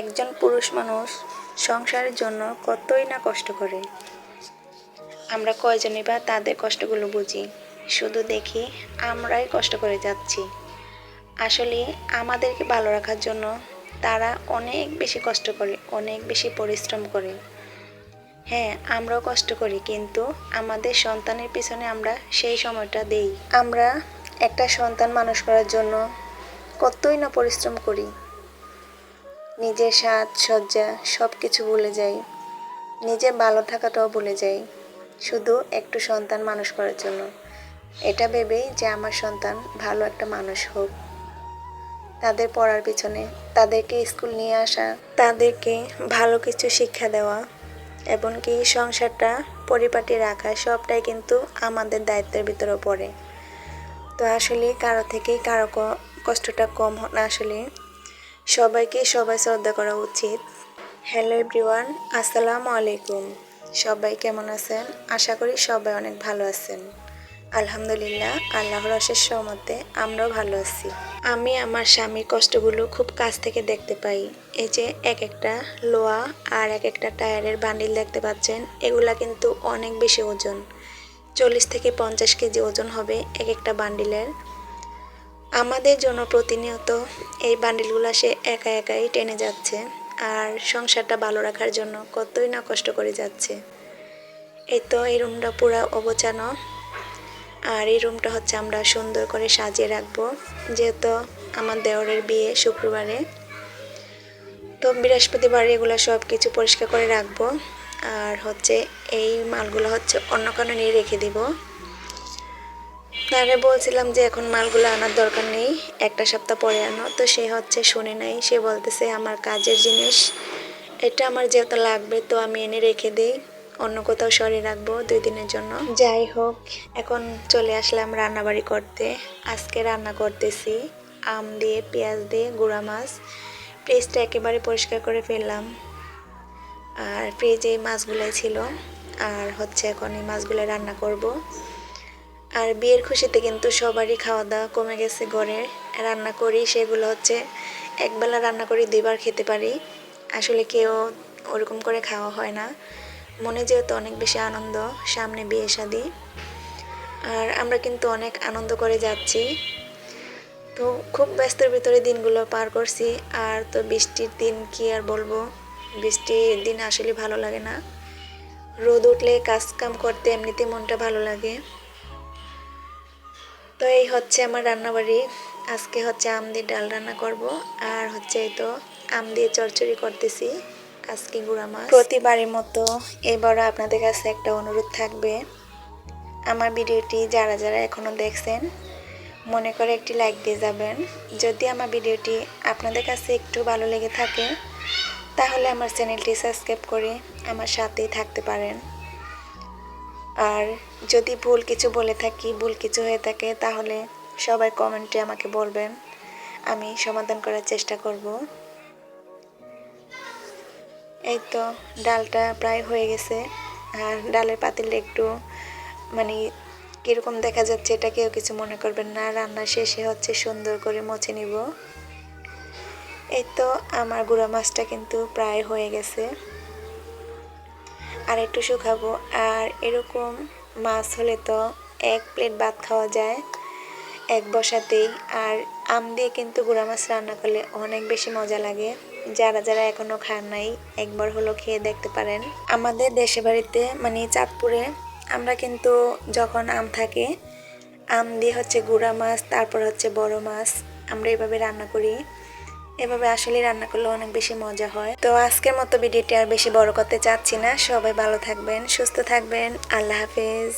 একজন পুরুষ মানুষ সংসারের জন্য কতই না কষ্ট করে। আমরা কয়জনই বা তাদের কষ্টগুলো বুঝি, শুধু দেখি আমরাই কষ্ট করে যাচ্ছি। আসলে আমাদেরকে ভালো রাখার জন্য তারা অনেক বেশি কষ্ট করে, অনেক বেশি পরিশ্রম করে। হ্যাঁ আমরাও কষ্ট করি, কিন্তু আমাদের সন্তানের পিছনে আমরা সেই সময়টা দেই। আমরা একটা সন্তান মানুষ করার জন্য কতই না পরিশ্রম করি। নিজের সাজ সজ্জা সব কিছু ভুলে যাই। নিজের ভালো থাকাটাও ভুলে যাই। শুধু একটু সন্তান মানুষ করার জন্য। এটা ভেবেই যে আমার সন্তান ভালো একটা মানুষ হোক। তাদের পড়ার পিছনে, তাদেরকে স্কুল নিয়ে আসা, তাদেরকে ভালো কিছু শিক্ষা দেওয়া, এমনকি সংসারটা পরিপাটি রাখা, সবটাই কিন্তু আমাদের দায়িত্বের ভিতরে পড়ে। তো আসলে কারও থেকে কারও কষ্টটা কম না আসলে সবাইকে সবাই শ্রদ্ধা করা উচিত। হ্যালো এভরিওয়ান, আসসালামু আলাইকুম। সবাই কেমন আছেন? আশা করি সবাই অনেক ভালো আছেন। আলহামদুলিল্লাহ, আল্লাহর অশেষ সহমতে আমরাও ভালো আছি। আমি আমার স্বামীর কষ্টগুলো খুব কাছ থেকে দেখতে পাই। এই যে এক একটা লোয়া আর এক একটা টায়ারের বান্ডিল দেখতে পাচ্ছেন, এগুলা কিন্তু অনেক বেশি ওজন। চল্লিশ থেকে পঞ্চাশ কেজি ওজন হবে এক একটা বান্ডিলের। আমাদের জন্য প্রতিনিয়ত এই বান্ডিলগুলো সে একা একাই টেনে যাচ্ছে আর সংসারটা ভালো রাখার জন্য কতই না কষ্ট করে যাচ্ছে। এই তো এই রুমটা পুরো অবচানো আর এই রুমটা হচ্ছে আমরা সুন্দর করে সাজিয়ে রাখব, যেহেতু আমার দেওরের বিয়ে শুক্রবারে। তো বৃহস্পতিবার এগুলো সব কিছু পরিষ্কার করে রাখব। আর হচ্ছে এই মালগুলো হচ্ছে অন্য কারণে নিয়ে রেখে দিব। তারে বলছিলাম যে এখন মালগুলো আনার দরকার নেই। একটা সপ্তাহ পরে আনো। তো সে হচ্ছে শুনে নাই। সে বলতেছে, আমার কাজের জিনিস, এটা আমার যেহেতু লাগবে, তো আমি এনে রেখে দিই। অন্য কোথাও সরিয়ে রাখব দুই দিনের জন্য। যাই হোক, এখন চলে আসলাম রান্নাবাড়ি করতে। আজকে রান্না করতেছি আম দিয়ে, পেঁয়াজ দিয়ে, গুঁড়া মাছ। ফ্রিজটা একেবারে পরিষ্কার করে ফেললাম। আর ফ্রিজে মাছগুলাই ছিল। আর হচ্ছে এখন এই মাছগুলো রান্না করব। আর বিয়ের খুশিতে কিন্তু সবারই খাওয়া দাওয়া কমে গেছে ঘরে। রান্না করি সেগুলো হচ্ছে একবেলা রান্না করি, দুইবার খেতে পারি। আসলে কেউ ওরকম করে খাওয়া হয় না। মনে যেহেতু অনেক বেশি আনন্দ, সামনে বিয়ে শাদি। আর আমরা কিন্তু অনেক আনন্দ করে যাচ্ছি। তো খুব ব্যস্তের ভিতরে দিনগুলো পার করছি। আর তো বৃষ্টির দিন কি আর বলব? বৃষ্টির দিন আসলে ভালো লাগে না। রোদ উঠলে কাজ কাম করতে এমনিতে মনটা ভালো লাগে। তো এই হচ্ছে আমার রান্নাবাড়ি। আজকে হচ্ছে আম দিয়ে ডাল রান্না করব, আর হচ্ছে এই তো আম দিয়ে চচ্চড়ি করতেছি আজকে গুঁড়া মাছ। প্রতিবারের মতো এবারও আপনাদের কাছে একটা অনুরোধ থাকবে। আমার ভিডিওটি যারা যারা এখনও দেখছেন, মনে করে একটি লাইক দিয়ে যাবেন। যদি আমার ভিডিওটি আপনাদের কাছে একটু ভালো লেগে থাকে, তাহলে আমার চ্যানেলটি সাবস্ক্রাইব করে আমার সাথেই থাকতে পারেন। আর যদি ভুল কিছু বলে থাকি, ভুল কিছু হয়ে থাকে, তাহলে সবাই কমেন্টে আমাকে বলবেন। আমি সমাধান করার চেষ্টা করব। এই তো ডালটা প্রায় হয়ে গেছে। আর ডালের পাতিলটা একটু মানে কীরকম দেখা যাচ্ছে এটা কেউ কিছু মনে করবেন না। রান্না শেষে হচ্ছে সুন্দর করে মুছে নিব। এই তো আমার গুঁড়া মাছটা কিন্তু প্রায় হয়ে গেছে। আর একটু শুকাবো। আর এরকম মাছ হলে তো এক প্লেট ভাত খাওয়া যায় এক বসাতেই। আর আম দিয়ে কিন্তু গুঁড়া মাছ রান্না করলে অনেক বেশি মজা লাগে। যারা যারা এখনও খান নাই, একবার হলো খেয়ে দেখতে পারেন। আমাদের দেশে বাড়িতে মানে চাঁদপুরে, আমরা কিন্তু যখন আম থাকে, আম দিয়ে হচ্ছে গুঁড়া মাছ, তারপর হচ্ছে বড় মাছ, আমরা এভাবে রান্না করি। এভাবে আসলে রান্না করলে অনেক বেশি মজা হয়। তো আজকের মতো ভিডিওটি আর বেশি বড় করতে চাচ্ছি না। সবাই ভালো থাকবেন, সুস্থ থাকবেন। আল্লাহ হাফেজ।